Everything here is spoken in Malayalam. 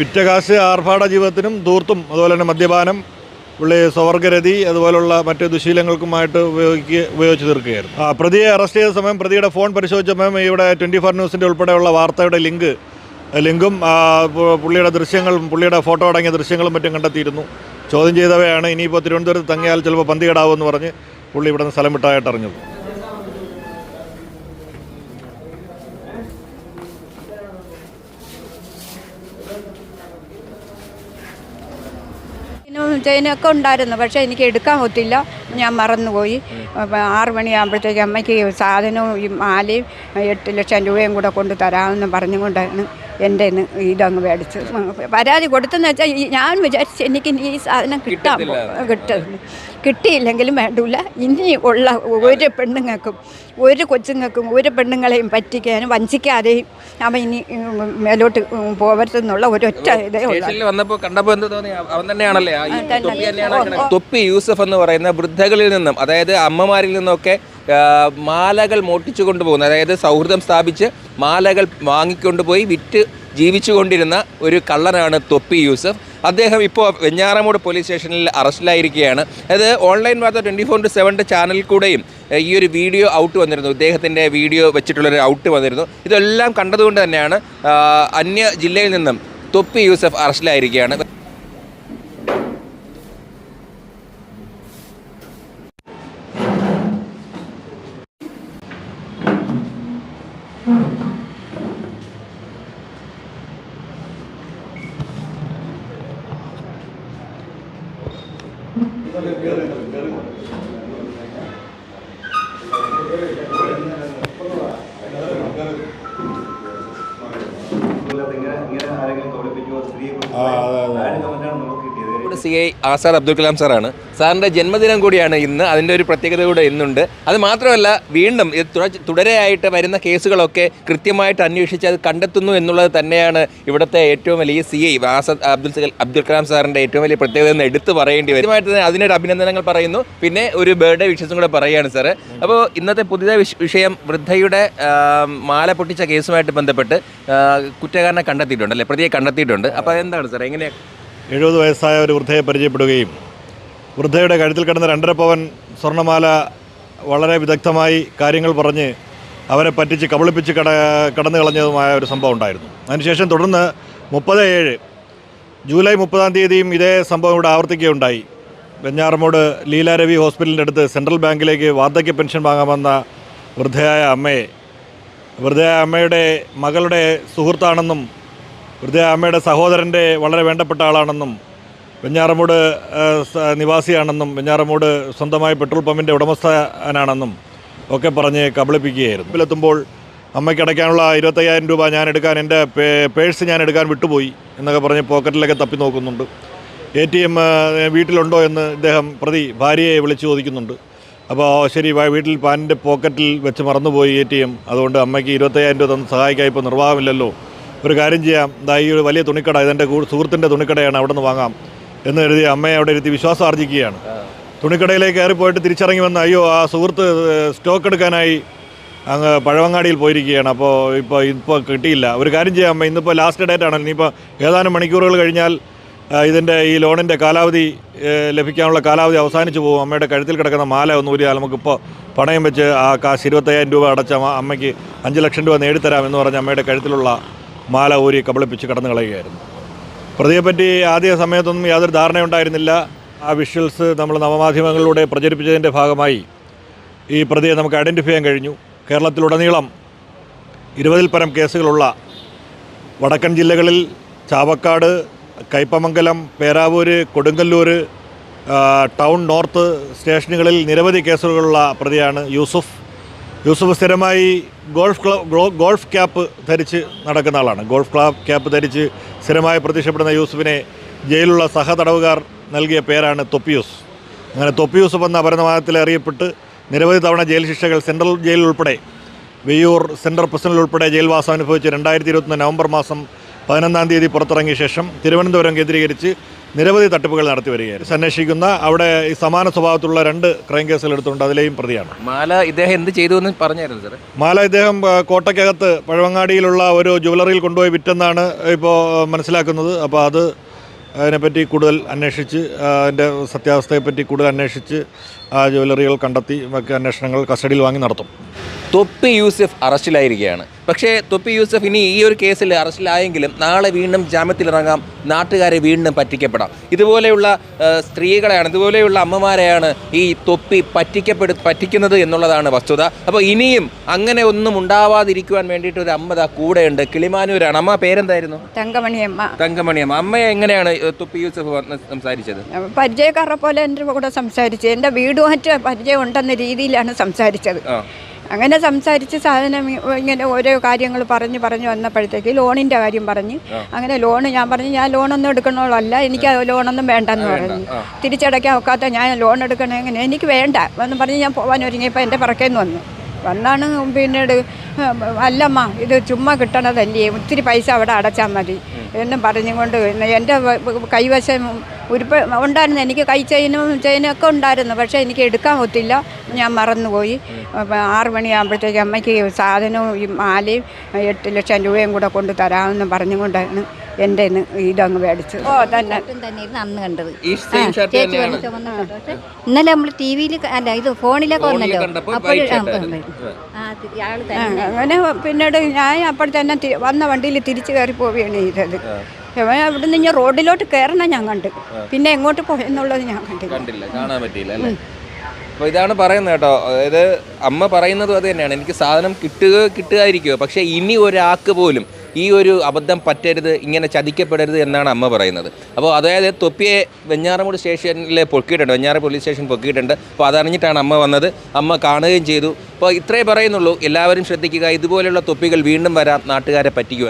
വിറ്റകാശ് ആർഭാട ജീവിതത്തിനും ധൂർത്തും അതുപോലെ തന്നെ മദ്യപാനം പുള്ളി സ്വവർഗരതി അതുപോലുള്ള മറ്റ് ദുശീലങ്ങൾക്കുമായിട്ട് ഉപയോഗിക്കുക ഉപയോഗിച്ച് തീർക്കുകയായിരുന്നു. ആ പ്രതിയെ അറസ്റ്റ് ചെയ്ത സമയം പ്രതിയുടെ ഫോൺ പരിശോധിച്ച സമയം ഇവിടെ ട്വന്റി ഫോർ ന്യൂസിന്റെ ഉൾപ്പെടെയുള്ള വാർത്തയുടെ ലിങ്ക് ലിങ്കും പുള്ളിയുടെ ദൃശ്യങ്ങളും പുള്ളിയുടെ ഫോട്ടോ അടങ്ങിയ ദൃശ്യങ്ങളും മറ്റും കണ്ടെത്തിയിരുന്നു. ചോദ്യം ചെയ്തവയാണ് ഇനിയിപ്പോൾ തിരുവനന്തപുരത്ത് തങ്ങിയാൽ ചിലപ്പോൾ പന്തികേടാവുമെന്ന് പറഞ്ഞ് പുള്ളി ഇവിടെ നിന്ന് സ്ഥലം വിട്ടായിട്ട് അറിഞ്ഞത് ചെയിനൊക്കെ ഉണ്ടായിരുന്നു. പക്ഷേ എനിക്ക് എടുക്കാൻ ഒത്തില്ല ഞാൻ മറന്നുപോയി. ആറു മണിയാകുമ്പോഴത്തേക്ക് അമ്മയ്ക്ക് സാധനവും ഈ മാലയും എട്ട് ലക്ഷം രൂപയും കൂടെ കൊണ്ട് തരാമെന്ന് പറഞ്ഞുകൊണ്ടാണ് എന്റെ ഇതങ്ങ് മേടിച്ച്. പരാതി കൊടുത്തെന്ന് വെച്ചാൽ ഞാൻ വിചാരിച്ചു എനിക്ക് ഇനി ഈ സാധനം കിട്ടാൻ കിട്ടും. കിട്ടിയില്ലെങ്കിലും വേണ്ടില്ല ഇനി ഉള്ള ഒരു പെണ്ണുങ്ങൾക്കും ഒരു കൊച്ചുങ്ങൾക്കും ഒരു പെണ്ണുങ്ങളെയും പറ്റിക്കാനും വഞ്ചിക്കാതെയും അവൻ ഇനി മേലോട്ട് പോകരുതെന്നുള്ള ഒരൊറ്റ ഇതേ ഉള്ളൂ. വന്നപ്പോൾ കണ്ടപ്പോൾ എന്ത് തോന്നി? അവൻ തന്നെയാണല്ലേ. തൊപ്പി യൂസഫ് എന്ന് പറയുന്ന വൃദ്ധകളിൽ നിന്നും അതായത് അമ്മമാരിൽ നിന്നൊക്കെ മാലകൾ മോട്ടിച്ചു കൊണ്ടുപോകുന്ന. അതായത് സൗഹൃദം സ്ഥാപിച്ച് മാലകൾ വാങ്ങിക്കൊണ്ടുപോയി വിറ്റ് ജീവിച്ചു കൊണ്ടിരുന്ന ഒരു കള്ളനാണ് തൊപ്പി യൂസഫ്. അദ്ദേഹം ഇപ്പോൾ വെഞ്ഞാറമൂട് പോലീസ് സ്റ്റേഷനിൽ അറസ്റ്റിലായിരിക്കുകയാണ്. അത് ഓൺലൈൻ വാർത്ത ട്വന്റി ഫോർ ഇന്റു സെവന്റെ ചാനലിൽ കൂടെയും ഈ ഒരു വീഡിയോ ഔട്ട് വന്നിരുന്നു. ഇദ്ദേഹത്തിന്റെ വീഡിയോ വെച്ചിട്ടുള്ളൊരു ഔട്ട് വന്നിരുന്നു. ഇതെല്ലാം കണ്ടതുകൊണ്ട് തന്നെയാണ് അന്യ ജില്ലയിൽ നിന്നും തൊപ്പി യൂസഫ് അറസ്റ്റിലായിരിക്കുകയാണ്. ഇങ്ങനെ ആരെങ്കിലും തോൽപ്പിക്കുമോ സ്ത്രീയെ കുറിച്ച് കിട്ടിയത് സി ഐ ആസാദ് അബ്ദുൽ കലാം സാറാണ്. സാറിന്റെ ജന്മദിനം കൂടിയാണ് ഇന്ന്. അതിന്റെ ഒരു പ്രത്യേകത കൂടെ ഇന്നുണ്ട്. അത് മാത്രമല്ല വീണ്ടും തുടരെയായിട്ട് വരുന്ന കേസുകളൊക്കെ കൃത്യമായിട്ട് അന്വേഷിച്ച് അത് കണ്ടെത്തുന്നു എന്നുള്ളത് തന്നെയാണ് ഇവിടുത്തെ ഏറ്റവും വലിയ സി ഐ ആസാദ് അബ്ദുൽ അബ്ദുൽ കലാം സാറിന്റെ ഏറ്റവും വലിയ പ്രത്യേകത എന്ന് എടുത്തു പറയേണ്ടി വരും. തന്നെ അതിനൊരു അഭിനന്ദനങ്ങൾ പറയുന്നു. പിന്നെ ഒരു ബർത്ത്ഡേ വിഷസും കൂടെ പറയുകയാണ് സാറ്. അപ്പോൾ ഇന്നത്തെ പുതിയ വിഷയം വൃദ്ധയുടെ മാല പൊട്ടിച്ച കേസുമായിട്ട് ബന്ധപ്പെട്ട് കുറ്റകാരനെ കണ്ടെത്തിയിട്ടുണ്ട് അല്ലെ? പ്രതിയെ കണ്ടെത്തിയിട്ടുണ്ട്. അപ്പോൾ എന്താണ് സാർ എങ്ങനെയാണ് എഴുപത് വയസ്സായ ഒരു വൃദ്ധയെ പരിചയപ്പെടുകയും വൃദ്ധയുടെ കഴുത്തിൽ കിടന്ന രണ്ടര പവൻ സ്വർണമാല വളരെ വിദഗ്ധമായി കാര്യങ്ങൾ പറഞ്ഞ് അവരെ പറ്റിച്ച് കബളിപ്പിച്ച് കട കടന്നു കളഞ്ഞതുമായ ഒരു സംഭവം ഉണ്ടായിരുന്നു. അതിനുശേഷം തുടർന്ന് മുപ്പത് ഏഴ് ജൂലൈ മുപ്പതാം തീയതിയും ഇതേ സംഭവം ഇവിടെ ആവർത്തിക്കുകയുണ്ടായി. വെഞ്ഞാറമൂട് ലീലാരവി ഹോസ്പിറ്റലിന്റെ അടുത്ത് സെൻട്രൽ ബാങ്കിലേക്ക് വാർദ്ധക്യ പെൻഷൻ വാങ്ങാൻ വന്ന വൃദ്ധയായ അമ്മയെ വൃദ്ധയായ അമ്മയുടെ മകളുടെ സുഹൃത്താണെന്നും വൃദ്ധയായ അമ്മയുടെ സഹോദരന്റെ വളരെ വേണ്ടപ്പെട്ട ആളാണെന്നും വെഞ്ഞാറമൂട് നിവാസിയാണെന്നും വെഞ്ഞാറമൂട് സ്വന്തമായി പെട്രോൾ പമ്പിന്റെ ഉടമസ്ഥനാണെന്നും ഒക്കെ പറഞ്ഞ് കബളിപ്പിക്കുകയായിരുന്നു. ഇതിലെത്തുമ്പോൾ അമ്മയ്ക്ക് അടയ്ക്കാനുള്ള ഇരുപത്തയ്യായിരം രൂപ ഞാൻ എടുക്കാൻ എന്റെ പേഴ്സ് ഞാൻ എടുക്കാൻ വിട്ടുപോയി എന്നൊക്കെ പറഞ്ഞ് പോക്കറ്റിലൊക്കെ തപ്പി നോക്കുന്നുണ്ട്. എ ടി എം വീട്ടിലുണ്ടോ എന്ന് ഇദ്ദേഹം പ്രതി ഭാര്യയെ വിളിച്ചു ചോദിക്കുന്നുണ്ട്. അപ്പോൾ ശരി വീട്ടിൽ പാനിന്റെ പോക്കറ്റിൽ വെച്ച് മറന്നുപോയി എ ടി എം. അതുകൊണ്ട് അമ്മയ്ക്ക് ഇരുപത്തയ്യായിരം രൂപ തന്ന് സഹായിക്കാൻ ഇപ്പോൾ നിർവാഹമില്ലല്ലോ. ഒരു കാര്യം ചെയ്യാം. ദാ ഈ ഒരു വലിയ തുണിക്കട ഇതെന്റെ സുഹൃത്തിന്റെ തുണിക്കടയാണ് അവിടെ നിന്ന് വാങ്ങാം എന്ന് കരുതി അമ്മയെ അവിടെ ഇരുത്തി വിശ്വാസം ആർജിക്കുകയാണ്. തുണിക്കടയിലേക്ക് കയറിപ്പോയിട്ട് തിരിച്ചിറങ്ങി വന്ന് അയ്യോ ആ സുഹൃത്ത് സ്റ്റോക്ക് എടുക്കാനായി അങ്ങ് പഴവങ്ങാടിയിൽ പോയിരിക്കുകയാണ്. അപ്പോൾ ഇപ്പോൾ ഇപ്പോൾ കിട്ടിയില്ല. ഒരു കാര്യം ചെയ്യാം അമ്മ ഇന്നിപ്പോൾ ലാസ്റ്റ് ഡേറ്റ് ആണ് ഇനിയിപ്പോൾ ഏതാനും മണിക്കൂറുകൾ കഴിഞ്ഞാൽ ഇതിന്റെ ഈ ലോണിന്റെ കാലാവധി ലഭിക്കാനുള്ള കാലാവധി അവസാനിച്ചു പോകും. അമ്മയുടെ കഴുത്തിൽ കിടക്കുന്ന മാല ഒന്ന് ഊരിയാൽ നമുക്കിപ്പോൾ പണയം വെച്ച് ആ കാശ് ഇരുപത്തയ്യായിരം രൂപ അടച്ച അമ്മയ്ക്ക് അഞ്ച് ലക്ഷം രൂപ നേടിത്തരാം എന്ന് പറഞ്ഞ് അമ്മയുടെ കഴുത്തിലുള്ള മാല ഊരി കബളിപ്പിച്ച് കടന്നു കളയുകയായിരുന്നു. പ്രതിയെപ്പറ്റി ആദ്യ സമയത്തൊന്നും യാതൊരു ധാരണയുണ്ടായിരുന്നില്ല. ആ വിഷ്വൽസ് നമ്മൾ നവമാധ്യമങ്ങളിലൂടെ പ്രചരിപ്പിച്ചതിന്റെ ഭാഗമായി ഈ പ്രതിയെ നമുക്ക് ഐഡന്റിഫൈ ചെയ്യാൻ കഴിഞ്ഞു. കേരളത്തിലുടനീളം ഇരുപതിൽ പരം കേസുകളുള്ള വടക്കൻ ജില്ലകളിൽ ചാവക്കാട് കൈപ്പമംഗലം പേരാവൂര് കൊടുങ്ങല്ലൂർ ടൗൺ നോർത്ത് സ്റ്റേഷനുകളിൽ നിരവധി കേസുകളുള്ള പ്രതിയാണ് യൂസുഫ്. യൂസുഫ് സ്ഥിരമായി ഗോൾഫ് ക്ലബ് ഗോൾഫ് ക്യാപ്പ് ധരിച്ച് നടക്കുന്ന ആളാണ്. ഗോൾഫ് ക്ലബ് ക്യാപ്പ് ധരിച്ച് സ്ഥിരമായി പ്രത്യക്ഷപ്പെടുന്ന യൂസഫിനെ ജയിലുള്ള സഹതടവുകാർ നൽകിയ പേരാണ് തൊപ്പിയൂസ്. അങ്ങനെ തൊപ്പിയൂസഫ് എന്ന അപരനാമത്തിൽ അറിയപ്പെട്ട് നിരവധി തവണ ജയിൽ ശിക്ഷകൾ സെൻട്രൽ ജയിലിൽ ഉൾപ്പെടെ വെയ്യൂർ സെൻട്രൽ പ്രസിഡന്റിൽ ഉൾപ്പെടെ ജയിൽവാസം അനുഭവിച്ച് രണ്ടായിരത്തി ഇരുപത്തൊന്ന് നവംബർ മാസം പതിനൊന്നാം തീയതി പുറത്തിറങ്ങിയ ശേഷം തിരുവനന്തപുരം കേന്ദ്രീകരിച്ച് നിരവധി തട്ടിപ്പുകൾ നടത്തി വരികയായിരുന്നു. അന്വേഷിക്കുന്ന അവിടെ ഈ സമാന സ്വഭാവത്തിലുള്ള രണ്ട് ക്രൈം കേസുകൾ എടുത്തുകൊണ്ട് അതിലെയും പ്രതിയാണ്. മാല ഇദ്ദേഹം എന്ത് ചെയ്തു എന്ന് പറഞ്ഞായിരുന്നു സാർ മാല ഇദ്ദേഹം കോട്ടയ്ക്കകത്ത് പഴവങ്ങാടിയിലുള്ള ഒരു ജുവലറിയിൽ കൊണ്ടുപോയി വിറ്റെന്നാണ് ഇപ്പോൾ മനസ്സിലാക്കുന്നത്. അപ്പോൾ അത് അതിനെപ്പറ്റി കൂടുതൽ അന്വേഷിച്ച് അതിന്റെ സത്യാവസ്ഥയെപ്പറ്റി കൂടുതൽ അന്വേഷിച്ച് ആ ജുവലറികൾ കണ്ടെത്തി അന്വേഷണങ്ങൾ കസ്റ്റഡിയിൽ വാങ്ങി നടത്തും. തൊപ്പി യൂസഫ് അറസ്റ്റിലായിരിക്കുകയാണ്. പക്ഷേ തൊപ്പി യൂസഫ് ഇനി ഈ ഒരു കേസിൽ അറസ്റ്റിലായെങ്കിലും നാളെ വീണ്ടും ജാമ്യത്തിലിറങ്ങാം. നാട്ടുകാരെ വീണ്ടും പറ്റിക്കപ്പെടാം. ഇതുപോലെയുള്ള സ്ത്രീകളെയാണ് ഇതുപോലെയുള്ള അമ്മമാരെയാണ് ഈ തൊപ്പി പറ്റിക്കപ്പെടു പറ്റിക്കുന്നത് എന്നുള്ളതാണ് വസ്തുത. അപ്പോൾ ഇനിയും അങ്ങനെ ഒന്നും ഉണ്ടാവാതിരിക്കുവാൻ വേണ്ടിയിട്ട് ഒരു അമ്മ കൂടെയുണ്ട്. കിളിമാനൂരാണ്. അമ്മ പേരെന്തായിരുന്നു? തങ്കമണിയമ്മ. തങ്കമണിയമ്മ. അമ്മയെ എങ്ങനെയാണ് തൊപ്പി യൂസഫ് സംസാരിച്ചത്? പരിചയക്കാരെ പോലെ എന്റെ കൂടെ സംസാരിച്ചത് എന്റെ വീടുമായിട്ട് പരിചയം ഉണ്ടെന്ന രീതിയിലാണ് സംസാരിച്ചത്. അങ്ങനെ സംസാരിച്ച് സാധനം ഇങ്ങനെ ഓരോ കാര്യങ്ങൾ പറഞ്ഞ് പറഞ്ഞ് വന്നപ്പോഴത്തേക്ക് ലോണിന്റെ കാര്യം പറഞ്ഞ്. അങ്ങനെ ലോൺ ഞാൻ പറഞ്ഞു ഞാൻ ലോണൊന്നും എടുക്കണോളല്ല എനിക്ക് ലോണൊന്നും വേണ്ടെന്ന് പറഞ്ഞു. തിരിച്ചടയ്ക്കാൻ ഒക്കാത്ത ഞാൻ ലോൺ എടുക്കണേ എങ്ങനെ? എനിക്ക് വേണ്ട. എന്ന് പറഞ്ഞ് ഞാൻ പോകാൻ ഒരുങ്ങിയപ്പോൾ എന്റെ പറക്കേന്ന് വന്നു. വന്നാണ് പിന്നീട് അല്ലമ്മ ഇത് ചുമ്മാ കിട്ടണതല്ലേ ഒത്തിരി പൈസ അവിടെ അടച്ചാൽ മതി. എന്നും പറഞ്ഞുകൊണ്ട് പിന്നെ എന്റെ കൈവശം ഉരുപ്പ് ഉണ്ടായിരുന്നു. എനിക്ക് കൈ ചെയിനും ചെയിനൊക്കെ ഉണ്ടായിരുന്നു. പക്ഷേ എനിക്ക് എടുക്കാൻ ഒത്തില്ല. ഞാൻ മറന്നുപോയി. ആറ് മണിയാകുമ്പോഴത്തേക്ക് അമ്മയ്ക്ക് സാധനവും ഈ മാലയും എട്ട് ലക്ഷം രൂപയും കൂടെ കൊണ്ട് തരാമെന്ന് പറഞ്ഞുകൊണ്ടാണ് എന്റെ ഇതങ്ങ് മേടിച്ചു ഓ തന്നെ. അന്ന് കണ്ടത്. ഇന്നലെ നമ്മൾ ടി വിയിൽ അല്ല ഇത് ഫോണിലൊക്കെ വന്നല്ലോ. കണ്ടപ്പോൾ അങ്ങനെ പിന്നീട് ഞാൻ അപ്പോൾ തന്നെ വന്ന വണ്ടിയിൽ തിരിച്ചു കയറി പോവുകയാണ് ചെയ്തത്. അവിടെ നിന്ന് ഞാൻ റോഡിലോട്ട് കയറണം ഞാൻ കണ്ടു. പിന്നെ എങ്ങോട്ട് പോയെന്നുള്ളത് ഞാൻ കണ്ടില്ല. കണ്ടില്ല കാണാൻ പറ്റിയില്ല അല്ലേ? അപ്പോൾ ഇതാണ് പറയുന്നത് കേട്ടോ. അതായത് അമ്മ പറയുന്നതും അത് തന്നെയാണ്. എനിക്ക് സാധനം കിട്ടുക കിട്ടുകയായിരിക്കുമോ പക്ഷേ ഇനി ഒരാൾക്ക് പോലും ഈ ഒരു അബദ്ധം പറ്റരുത് ഇങ്ങനെ ചതിക്കപ്പെടരുത് എന്നാണ് അമ്മ പറയുന്നത്. അപ്പോൾ അതായത് തൊപ്പിയെ വെഞ്ഞാറമൂട് സ്റ്റേഷനിൽ പൊക്കിയിട്ടുണ്ട് വെഞ്ഞാറ പോലീസ് സ്റ്റേഷൻ പൊക്കിയിട്ടുണ്ട്. അപ്പോൾ അതറിഞ്ഞിട്ടാണ് അമ്മ വന്നത്. അമ്മ കാണുകയും ചെയ്തു. അപ്പോൾ ഇത്രേ പറയുന്നുള്ളൂ. എല്ലാവരും ശ്രദ്ധിക്കുക ഇതുപോലെയുള്ള തൊപ്പികൾ വീണ്ടും വരാം നാട്ടുകാരെ പറ്റിക്കുവാൻ.